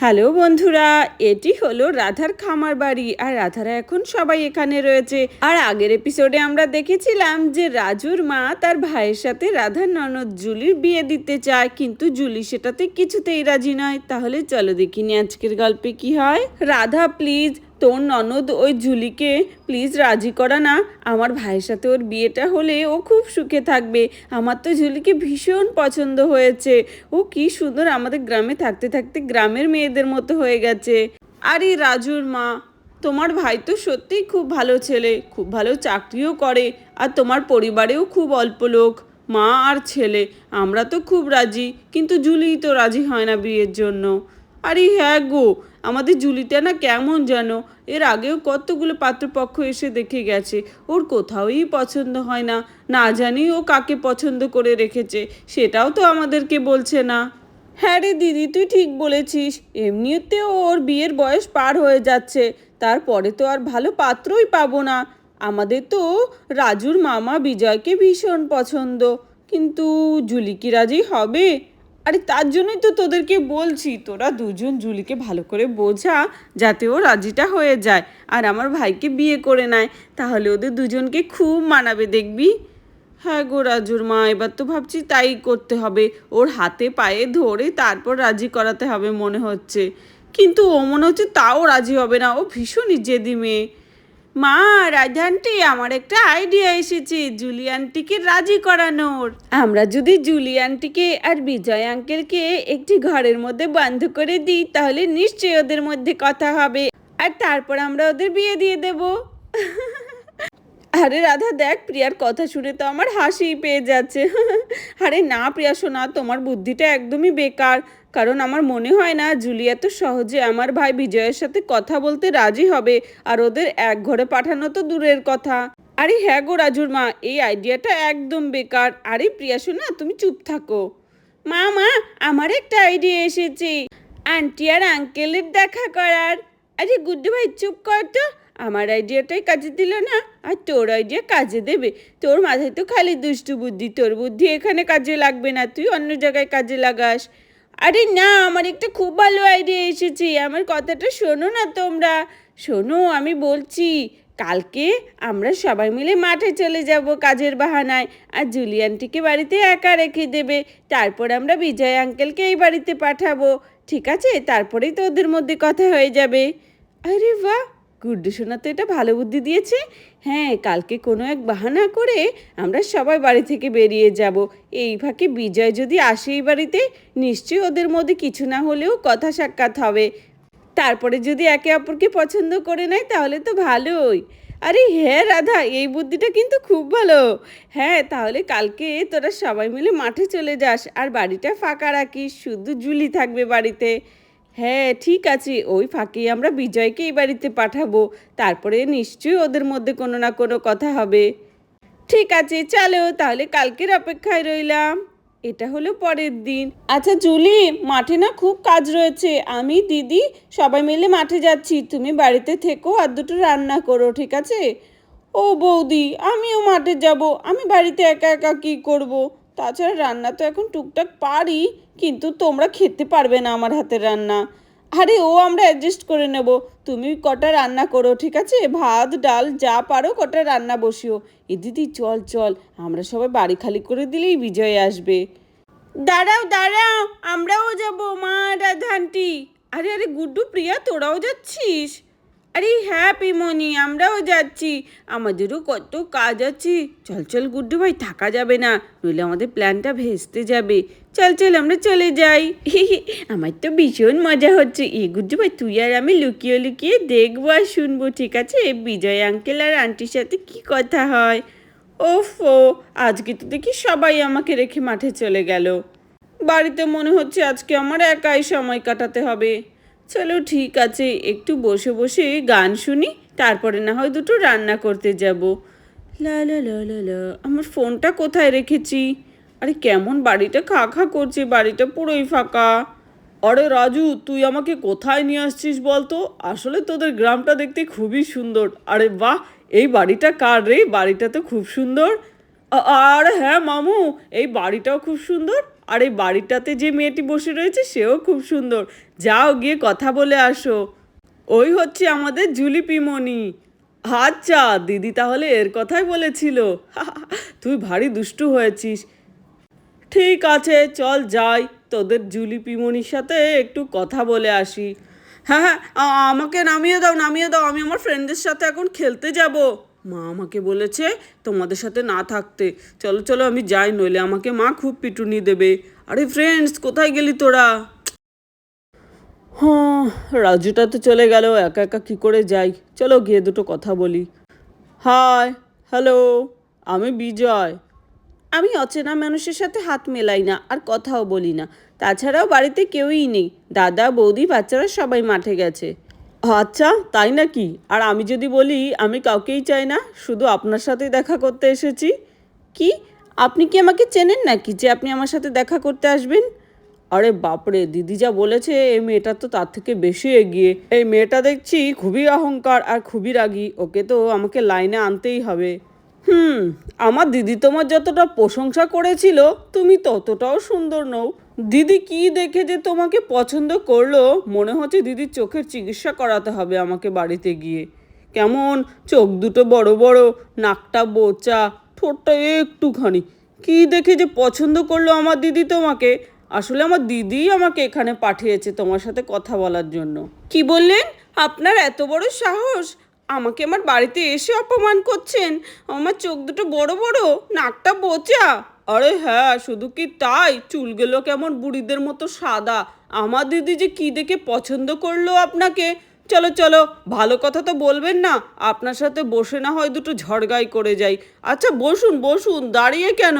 Hello বন্ধুরা, এটি হলো রাধার খামার বাড়ি, আর রাধারা এখন সবাই এখানে রয়েছে। আর আগের এপিসোডে আমরা দেখেছিলাম যে রাজুর মা তার ভাইয়ের সাথে রাধার ননদ জুলির বিয়ে দিতে চায়, কিন্তু জুলি সেটাতে কিছুতেই রাজি নয়। তাহলে চলো দেখিনি আজকের গল্পে কি হয়। রাধা প্লিজ তোর ননদ ওই জুলিকে প্লিজ রাজি করা না। আমার ভাইয়ের সাথে ওর বিয়েটা হলে ও খুব সুখে থাকবে। আমার তো জুলিকে ভীষণ পছন্দ হয়েছে। ও কি সুন্দর আমাদের গ্রামে থাকতে থাকতে গ্রামের মেয়েদের মতো হয়ে গেছে। আরে রাজুর মা, তোমার ভাই তো সত্যিই খুব ভালো ছেলে, খুব ভালো চাকরিও করে, আর তোমার পরিবারেও খুব অল্প লোক। মা আর ছেলে, আমরা তো খুব রাজি, কিন্তু জুলিই তো রাজি হয় না বিয়ের জন্য। আরে হ্যাঁ গো, আমাদের জুলিটা না কেমন যেন? এর আগেও কতগুলো পাত্রপক্ষ এসে দেখে গেছে, ওর কোথাওই পছন্দ হয় না। না জানি ও কাকে পছন্দ করে রেখেছে, সেটাও তো আমাদেরকে বলছে না। হ্যাঁ রে দিদি, তুই ঠিক বলেছিস এমনিতেও ওর বিয়ের বয়স পার হয়ে যাচ্ছে, তারপরে তো আর ভালো পাত্রই পাবো না। আমাদের তো রাজুর মামা বিজয়কে ভীষণ পছন্দ, কিন্তু জুলি কি রাজি হবে? আরে তার জন্যই তো তোদেরকে বলছি, তোরা দুজন জুলিকে ভালো করে বোঝা যাতে ও রাজিটা হয়ে যায়। আর আমার ভাইকে বিয়ে করে নেয়, তাহলে ওদের দুজনকে খুব মানাবে, দেখবি? হ্যাঁ গো রাজুর মা, এবার তো ভাবছি তাই করতে হবে। ওর হাতে পায়ে ধরে তারপর রাজি করাতে হবে মনে হচ্ছে। কিন্তু ও মনে হচ্ছে তাও রাজি হবে না। ও ভীষণই জেদি মেয়ে। মা রাজা আন্টি, আমার একটা আইডিয়া এসেছে জুলিয়ানটিকে রাজি করানোর। আমরা যদি জুলিয়ানটিকে আর বিজয় আঙ্কেলকে একটি ঘরের মধ্যে বন্ধ করে দিই, তাহলে নিশ্চয়ই ওদের মধ্যে কথা হবে। আর তারপর আমরা ওদের বিয়ে দিয়ে দেব। আরে রাধা, দেখ প্রিয়ার কথা শুনে তো আমার হাসি পেয়ে যাচ্ছে। আরে না প্রিয়া শোনা তোমার বুদ্ধিটা একদমই বেকার। কারণ আমার মনে হয় না, জুলিয়া তো সহজে আমার ভাই বিজয়ের সাথে কথা বলতে রাজি হবে। আর ওদের এক ঘরে পাঠানো তো দূরের কথা। আরে হ্যাঁ গো রাজুর মা, এই আইডিয়াটা একদম বেকার। আরে প্রিয়া শোনা তুমি চুপ থাকো। মা মা, আমার একটা আইডিয়া এসেছে। আন্টি আর আঙ্কেলের দেখা করার। আরে গুড্ডু ভাই, চুপ কর তো। আমার আইডিয়াটাই কাজে দিল না, আর তোর আইডিয়া কাজে দেবে। তোর মাথায় তো খালি দুষ্টু বুদ্ধি, তোর বুদ্ধি এখানে কাজে লাগবে না, তুই অন্য জায়গায় কাজে লাগাস। আরে না, আমার একটা খুব ভালো আইডিয়া এসেছে, আমার কথাটা শোনো না তোমরা। শোনো, আমি বলছি, কালকে আমরা সবাই মিলে মাঠে চলে যাব কাজের বাহানায়, আর জুলিয়ানটিকে বাড়িতে একা রেখে দেবে। তারপর আমরা বিজয় আঙ্কেলকে এই বাড়িতে পাঠাবো, ঠিক আছে? তারপরেই তো ওদের মধ্যে কথা হয়ে যাবে। আরে বাহ! গুড্ডু সোনা তো এটা ভালো বুদ্ধি দিয়েছে। হ্যাঁ কালকে কোনো এক বাহানা করে আমরা সবাই বাড়ি থেকে বেরিয়ে যাব। এই ফাঁকে বিজয় যদি আসে এই বাড়িতে, নিশ্চয়ই ওদের মধ্যে কিছু না হলেও কথা সাক্ষাৎ হবে। তারপরে যদি একে অপরকে পছন্দ করে নেয়, তাহলে তো ভালোই। আরে হ্যাঁ রাধা, এই বুদ্ধিটা কিন্তু খুব ভালো। হ্যাঁ তাহলে কালকে তোরা সবাই মিলে মাঠে চলে যাস, আর বাড়িটা ফাঁকা রাখিস, শুধু জুলি থাকবে বাড়িতে। হ্যাঁ ঠিক আছে। ওই ফাঁকেই আমরা বিজয়কে এই বাড়িতে পাঠাবো। তারপরে নিশ্চয়ই ওদের মধ্যে কোনো না কোনো কথা হবে। ঠিক আছে, চলো তাহলে কালকের অপেক্ষায় রইলাম। এটা হলো পরের দিন। আচ্ছা জুলি, মাঠে না খুব কাজ রয়েছে। আমি, দিদি সবাই মিলে মাঠে যাচ্ছি। তুমি বাড়িতে থেকো আর দুটো রান্না করো, ঠিক আছে? ও বৌদি, আমিও মাঠে যাব। আমি বাড়িতে একা একা কী করব? তাছাড়া রান্না তো এখন টুকটাক পারি, কিন্তু তোমরা খেতে পারবে না আমার হাতের রান্না। আরে, ও আমরা অ্যাডজাস্ট করে নেব। তুমি কটা রান্না করো, ঠিক আছে? ভাত, ডাল, যা পারো, কটা রান্না বসিও। এ দিদি, চল চল। আমরা সবাই বাড়ি খালি করে দিলেই বিজয় আসবে। দাঁড়াও দাঁড়াও। আমরাও যাব, মা, রাধান্টি। আরে আরে, গুড্ডু, প্রিয়া, তোরাও যাচ্ছিস? আরে হ্যাঁ পিমনি, আমরাও যাচ্ছি। আমাদেরও কত কাজ আছে। চল চল গুড্ডু ভাই, থাকা যাবে না, নইলে আমাদের প্ল্যানটা ভেস্তে যাবে। চল চল, আমরা চলে যাই। আমার তো ভীষণ মজা হচ্ছে। এ গুড্ডু ভাই, তুই আর আমি লুকিয়ে লুকিয়ে দেখব আর শুনব, ঠিক আছে? বিজয় আঙ্কেল আর আন্টির সাথে কি কথা হয়? ওফো, আজকে তো দেখি সবাই আমাকে রেখে মাঠে চলে গেল। বাড়িতে মনে হচ্ছে আজকে আমার একাই সময় কাটাতে হবে। চলো ঠিক আছে, একটু বসে বসে গান শুনি, তারপরে না হয় দুটো রান্না করতে যাব। লা লা লা লা লা, আমার ফোনটা কোথায় রেখেছি? আরে কেমন বাড়িটা খা খা করছে, বাড়িটা পুরোই ফাঁকা। আরে রাজু, তুই আমাকে কোথায় নিয়ে আসছিস বলতো? আসলে তোদের গ্রামটা দেখতে খুবই সুন্দর। আরে বাহ, এই বাড়িটা কার রে? বাড়িটা তো খুব সুন্দর। আর হ্যাঁ মামু, এই বাড়িটাও খুব সুন্দর। আর এই বাড়িটাতে যে মেয়েটি বসে রয়েছে, সেও খুব সুন্দর। যাও গিয়ে কথা বলে আসো। ওই হচ্ছে আমাদের জুলি পিমনি। আচ্ছা দিদি তাহলে এর কথাই বলেছিল। তুই ভারী দুষ্টু হয়েছিস। ঠিক আছে, চল যাই। তোদের জুলি পিমনির সাথে একটু কথা বলে আসি। হ্যাঁ হ্যাঁ আমাকে নামিয়ে দাও নামিয়ে দাও। আমি আমার ফ্রেন্ডদের সাথে এখন খেলতে যাব। মা আমাকে বলেছে তোমাদের সাথে না থাকতে। চলো চলো, আমি যাই, নইলে আমাকে মা খুব পিটুনি দেবে। আরে ফ্রেন্ডস কোথায় গেলি তোরা? হ্যাঁ রাজুটা তো চলে গেল, একা একা কী করে যাই? চলো, গিয়ে দুটো কথা বলি। হাই হ্যালো আমি বিজয়। আমি অচেনা মানুষের সাথে হাত মেলাই না, আর কথাও বলি না। তাছাড়াও বাড়িতে কেউই নেই। দাদা, বৌদি, বাচ্চারা সবাই মাঠে গেছে। আচ্ছা তাই নাকি? আর আমি যদি বলি, আমি কাউকেই চাই না, শুধু আপনার সাথেই দেখা করতে এসেছি। কি? আপনি কি আমাকে চেনেন নাকি যে আপনি আমার সাথে দেখা করতে আসবেন? আরে বাপরে, দিদি যা বলেছে, এই মেয়েটা তো তার থেকে বেশি এগিয়ে। এই মেয়েটা দেখছি খুবই অহংকার আর খুবই রাগী। ওকে তো আমাকে লাইনে আনতেই হবে। হুম, আমার দিদি তোমার যতটা প্রশংসা করেছিল, তুমি ততটাও সুন্দর নও। দিদি কি দেখে যে তোমাকে পছন্দ করল? মনে হচ্ছে দিদির চোখের চিকিৎসা করাতে হবে আমাকে বাড়িতে গিয়ে। কেমন? চোখ দুটো বড় বড়, নাকটা বোচা, ঠোঁটটা একটুখানি। কি দেখে যে পছন্দ করল আমার দিদি তোমাকে? আসলে আমার দিদি আমাকে এখানে পাঠিয়েছে তোমার সাথে কথা বলার জন্য। কি বললেন? আপনার এত বড় সাহস? আমাকে আমার বাড়িতে এসে অপমান করছেন? আমার চোখ দুটো বড় বড়, নাকটা বোচা। আরে হ্যাঁ শুধু কি তাই? চুলগুলো কেমন বুড়িদের মতো সাদা। আমার দিদি যে কি দেখে পছন্দ করল আপনাকে? চলো চলো, ভালো কথা তো বলবেন না। আপনার সাথে বসে না হয় দুটো ঝড়গাই করে যাই। আচ্ছা বসুন বসুন, দাঁড়িয়ে কেন?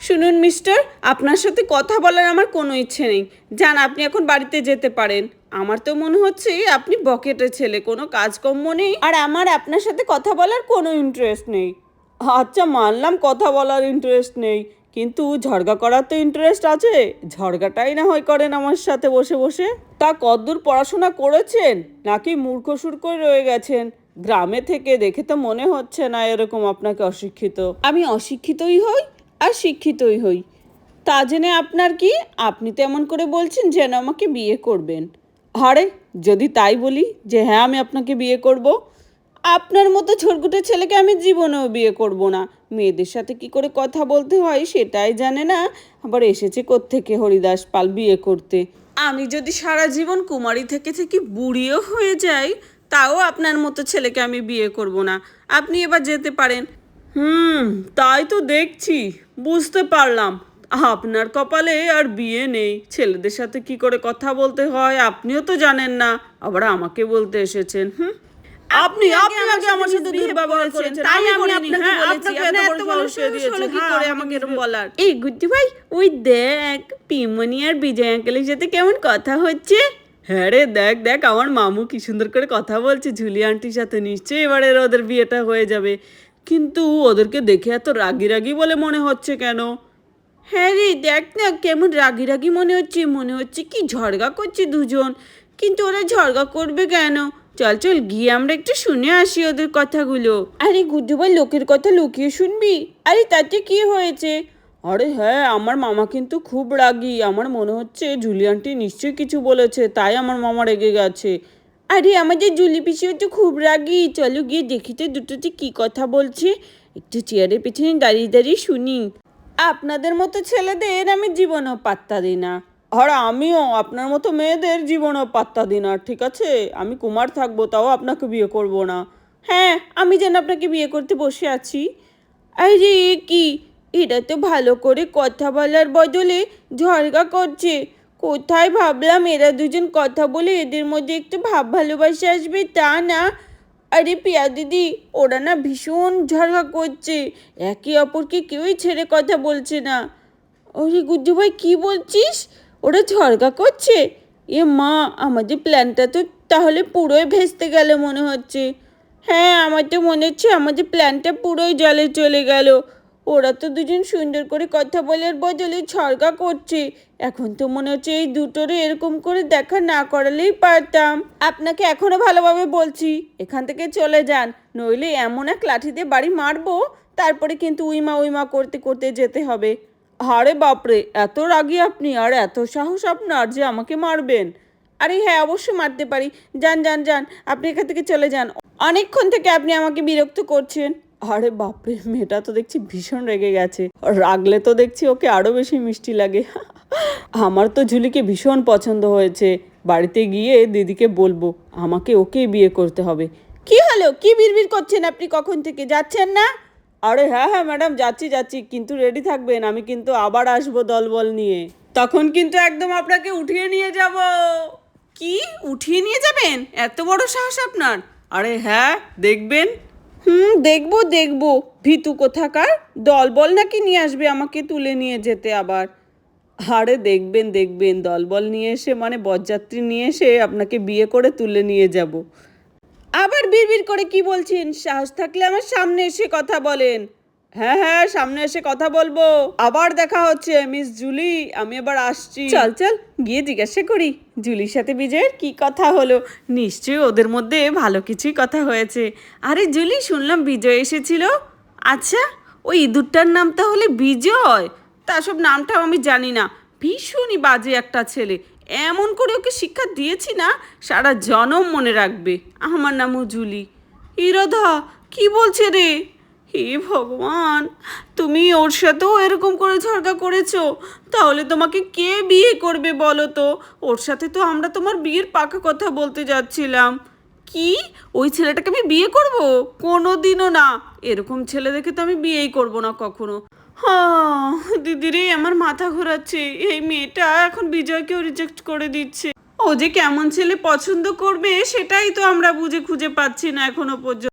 শুনুন মিস্টার, আপনার সাথে কথা বলার আমার কোনো ইচ্ছে নেই। যান, আপনি এখন বাড়িতে যেতে পারেন। আমার তো মনে হচ্ছে আপনি বকেটের ছেলে, কোনো কাজকর্ম নেই। আর আমার আপনার সাথে কথা বলার কোনো ইন্টারেস্ট নেই। আচ্ছা মানলাম কথা বলার ইন্টারেস্ট নেই, কিন্তু ঝড়গা করার তো ইন্টারেস্ট আছে। ঝড়গাটাই না হয় করেন আমার সাথে বসে বসে। তা কদ্দূর পড়াশোনা করেছেন, নাকি মূর্খ সুর করে রয়ে গেছেন? গ্রামে থেকে দেখে তো মনে হচ্ছে না এরকম আপনাকে অশিক্ষিত। আমি অশিক্ষিতই হই আর শিক্ষিতই হই। তা জেনে আপনার কি? আপনি তো এমন করে বলছেন যেন আমাকে বিয়ে করবেন। আরে, যদি তাই বলি যে হ্যাঁ আমি আপনাকে বিয়ে করব আপনার মতো ছোটগুটে ছেলেকে আমি জীবনেও বিয়ে করব না। মেয়েদের সাথে কি করে কথা বলতে হয় সেটাই জানে না। আবার এসেছে কোত্থেকে হরিদাস পাল বিয়ে করতে? আমি যদি সারা জীবন কুমারী থেকে থেকে বুড়িও হয়ে যাই, তাও আপনার মতো ছেলেকে আমি বিয়ে করব না। আপনি এবার যেতে পারেন। হুম, তাই তো দেখছি। বুঝতে পারলাম। আপনার কপালে আর বিয়ে নেই। ছেলেদের সাথে কি করে কথা বলতে হয় আপনিও তো জানেন না। আবার আমাকে বলতে এসেছেন, হুম? আপনি আপনি আগে আমার সাথে দুর্ব্যবহার করেছেন তাই আমি আপনাকে বলেছি আপনি এত বড় সাহস হলো কি করে আমাকে এরকম বলার? এই গুড্ডি ভাই ওই দেখ পিমনি আর বিজয় আঙ্কেলের সাথে কেমন কথা হচ্ছে? হ্যাঁ রে দেখ দেখ আমার মামু কি সুন্দর করে কথা বলছে ঝুলি আন্টির সাথে নিশ্চয়ই এবারে ওদের বিয়েটা হয়ে যাবে। কিন্তু ওদেরকে দেখে এত রাগি রাগি বলে মনে হচ্ছে কেন? হ্যাঁ রে দেখ না কেমন রাগি রাগি মনে হচ্ছে মনে হচ্ছে কি ঝড়গা করছে দুজন। কিন্তু ওরা ঝড়গা করবে কেন? চল চল, গিয়ে আমরা একটু শুনে আসি ওদের কথাগুলো। আরে গুড্ডু ভাই লোকের কথা লুকিয়ে শুনবি? আরে, তাতে কি হয়েছে? আরে হ্যাঁ আমার মামা কিন্তু খুব রাগী। আমার মনে হচ্ছে জুলিয়ানটি নিশ্চয়ই কিছু বলেছে, তাই আমার মামা রেগে গেছে। আরে আমাদের জুলি পিসিও তো খুব রাগী। চলো, গিয়ে দেখি তো দুটোতে কি কথা বলছে। একটু চেয়ারের পিছনে দাঁড়িয়ে দাঁড়িয়ে শুনি। আপনাদের মতো ছেলেদের আমি জীবনও পাত্তা দিই না। আর আমিও আপনার মতো মেয়েদের জীবনও পাত্তা দিন আর ঠিক আছে? আমি কুমার থাকব, তাও আপনাকে বিয়ে করব না। হ্যাঁ আমি যেন আপনাকে বিয়ে করতে বসে আছি। আরে কি? এটা তো ভালো করে কথা বলার বদলে ঝরগা করছে। কোথায় ভাবলাম এরা দুজন কথা বলে এদের মধ্যে একটু ভাব ভালোবাসা আসবে তা না। আরে পিয়া দিদি, ওরা না ভীষণ ঝগড়া করছে। একে অপরকে কেউই ছেড়ে কথা বলছে না। ওরে গুড্ডু ভাই, কী বলছিস? ওরা ঝগড়া করছে। এ মা আমাদের প্ল্যানটা তো তাহলে পুরোই ভেস্তে গেল মনে হচ্ছে। হ্যাঁ আমার তো মনে হচ্ছে আমাদের প্ল্যানটা পুরোই জলে চলে গেল। ওরা তো দুজন সুন্দর করে কথা বলার বদলে ছড়গা করছে। এখন তো মনে হচ্ছে এই দুটোরে এরকম করে দেখা না করালেই পারতাম। আপনাকে এখনও ভালোভাবে বলছি, এখান থেকে চলে যান। নইলে এমন এক লাঠি দিয়ে বাড়ি মারবো, তারপরে কিন্তু উইমা উইমা করতে করতে যেতে হবে। আরে বাপরে, এত রাগী আপনি, আর এত সাহস আপনার যে আমাকে মারবেন। আরে হ্যাঁ অবশ্যই মারতে পারি। যান যান যান, আপনি এখান থেকে চলে যান। অনেকক্ষণ থেকে আপনি আমাকে বিরক্ত করছেন। আরে বাপরে, মেয়েটা তো দেখছি ভীষণ রেগে গেছে। রাগলে তো দেখছি ওকে আরও বেশি মিষ্টি লাগে। আমার তো ঝুলিকে ভীষণ পছন্দ হয়েছে। বাড়িতে গিয়ে দিদিকে বলব, আমাকে ওকেই বিয়ে করতে হবে। কি হলো? কি বিড়বিড় করছেন আপনি কখন থেকে? যাচ্ছেন না? আরে হ্যাঁ হ্যাঁ ম্যাডাম যাচ্ছি যাচ্ছি কিন্তু রেডি থাকবেন আমি কিন্তু আবার আসব দলবল নিয়ে। তখন কিন্তু একদম আপনাকে উঠিয়ে নিয়ে যাব। কি? উঠিয়ে নিয়ে যাবেন? এত বড় সাহস আপনার। আরে হ্যাঁ দেখবেন। হুম দেখব দেখব। ভিতু কোথাকার? দলবল নাকি নিয়ে আসবে আমাকে তুলে নিয়ে যেতে আবার? আরে দেখবেন দেখবেন দলবল নিয়ে এসে মানে বরযাত্রী নিয়ে এসে আপনাকে বিয়ে করে তুলে নিয়ে যাব। আবার বিড়বিড় করে কি বলছেন? সাহস থাকলে আমার সামনে এসে কথা বলেন। হ্যাঁ হ্যাঁ সামনে এসে কথা বলব। আবার দেখা হচ্ছে, মিস জুলি, আমি এবার আসছি। চল চল, গিয়ে জিজ্ঞাসা করি, জুলির সাথে বিজয়ের কি কথা হলো? নিশ্চয়ই ওদের মধ্যে ভালো কিছুই কথা হয়েছে। আরে জুলি, শুনলাম বিজয় এসেছিল। আচ্ছা ওই ইঁদুরটার নাম তাহলে বিজয়? তা সব নামটাও আমি জানি না। ভীষণই বাজে একটা ছেলে। এমন করে ওকে শিক্ষা দিয়েছি না, সারা জনম মনে রাখবে। আমার নামও জুলি। ইরধা, কি বলছে রে? হে ভগবান, তুমি ওর সাথেও এরকম করে ঝগড়া করেছ। তাহলে তোমাকে কে বিয়ে করবে বলো তো? ওর সাথে তো আমরা তোমার বিয়ের পাকা কথা বলতে যাচ্ছিলাম। কি? ওই ছেলেটাকে আমি বিয়ে করব? কোনো দিনও না। এরকম ছেলে দেখে তো আমি বিয়েই করব না কখনো। হ্যাঁ দিদি রে আমার মাথা ঘোরাচ্ছে। এই মেয়েটা এখন বিজয়কেও রিজেক্ট করে দিচ্ছে। ও যে কেমন ছেলে পছন্দ করবে, সেটাই তো আমরা বুঝে খুঁজে পাচ্ছি না এখনও পর্যন্ত।